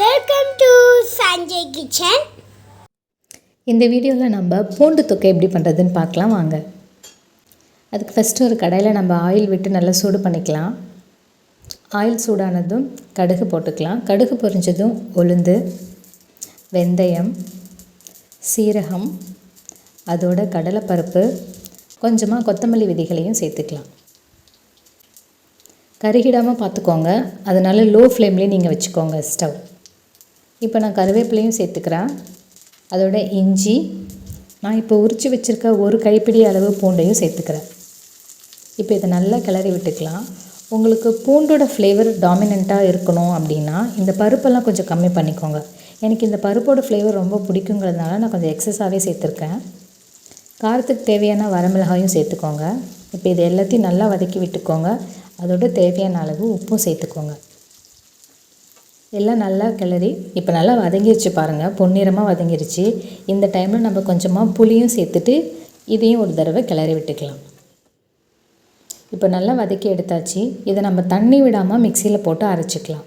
Welcome to Sanjay kitchen இந்த வீடியோவில் நம்ம பூண்டு தொக்கை எப்படி பண்ணுறதுன்னு பார்க்கலாம் வாங்க. அதுக்கு ஃபஸ்ட்டு ஒரு கடையில் நம்ம ஆயில் விட்டு நல்லா சூடு பண்ணிக்கலாம். ஆயில் சூடானதும் கடுகு போட்டுக்கலாம். கடுகு பொரிஞ்சதும் உளுந்து வெந்தயம் சீரகம் அதோட கடலைப்பருப்பு கொஞ்சமாக கொத்தமல்லி விதைகளையும் சேர்த்துக்கலாம். கருகிடாமல் பார்த்துக்கோங்க. அதனால் லோ ஃப்ளேம்லேயே நீங்கள் வச்சுக்கோங்க ஸ்டவ் இப்போ நான் கருவேப்பிலையும் சேர்த்துக்கிறேன். அதோட இஞ்சி நான் இப்போ உரித்து வச்சுருக்க ஒரு கைப்பிடி அளவு பூண்டையும் சேர்த்துக்கிறேன். இப்போ இதை நல்லா கிளறி விட்டுக்கலாம். உங்களுக்கு பூண்டோட ஃப்ளேவர் டாமினண்ட்டாக இருக்கணும் அப்படின்னா இந்த பருப்பெல்லாம் கொஞ்சம் கம்மி பண்ணிக்கோங்க. எனக்கு இந்த பருப்போட ஃப்ளேவர் ரொம்ப பிடிக்குங்கிறதுனால நான் கொஞ்சம் எக்ஸஸாகவே சேர்த்துருக்கேன். காரத்துக்கு தேவையான வரமிளகாயும் சேர்த்துக்கோங்க. இப்போ இது எல்லாத்தையும் நல்லா வதக்கி விட்டுக்கோங்க. அதோட தேவையான அளவு உப்பும் சேர்த்துக்கோங்க. எல்லாம் நல்லா கிளறி இப்போ நல்லா வதங்கிருச்சு பாருங்கள் பொன்னிறமாக வதங்கிருச்சு. இந்த டைமில் நம்ம கொஞ்சமாக புளியும் சேர்த்துட்டு இதையும் ஒரு தடவை கிளறி விட்டுக்கலாம். இப்போ நல்லா வதக்கி எடுத்தாச்சு. இதை நம்ம தண்ணி விடாமல் மிக்சியில் போட்டு அரைச்சிக்கலாம்.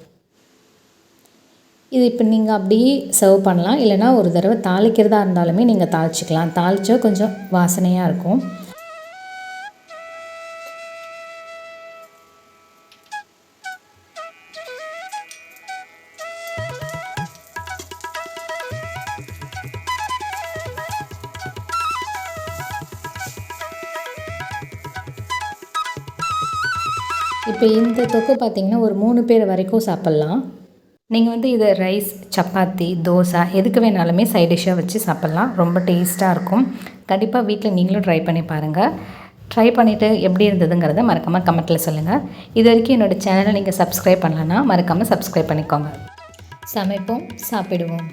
இது இப்போ நீங்கள் அப்படியே சர்வ் பண்ணலாம். இல்லைனா ஒரு தடவை தாளிக்கிறதா இருந்தாலுமே நீங்கள் தாளிச்சிக்கலாம். தாளித்தா கொஞ்சம் வாசனையாக இருக்கும். இப்போ இந்த தொக்கு பார்த்திங்கன்னா ஒரு மூணு பேர் வரைக்கும் சாப்பிட்லாம். நீங்கள் வந்து இதை ரைஸ் சப்பாத்தி தோசை எதுக்கு வேணாலுமே சைட் டிஷ்ஷாக வச்சு சாப்பிட்லாம். ரொம்ப டேஸ்ட்டாக இருக்கும். கண்டிப்பாக வீட்டில் நீங்களும் ட்ரை பண்ணி பாருங்கள் ட்ரை பண்ணிவிட்டு எப்படி இருந்ததுங்கிறத மறக்காமல் கமெண்ட்டில் சொல்லுங்கள் இது வரைக்கும் என்னோடய சேனலை நீங்கள் சப்ஸ்கிரைப் பண்ணலன்னா மறக்காமல் சப்ஸ்கிரைப் பண்ணிக்கோங்க. சமைப்போம் சாப்பிடுவோம்.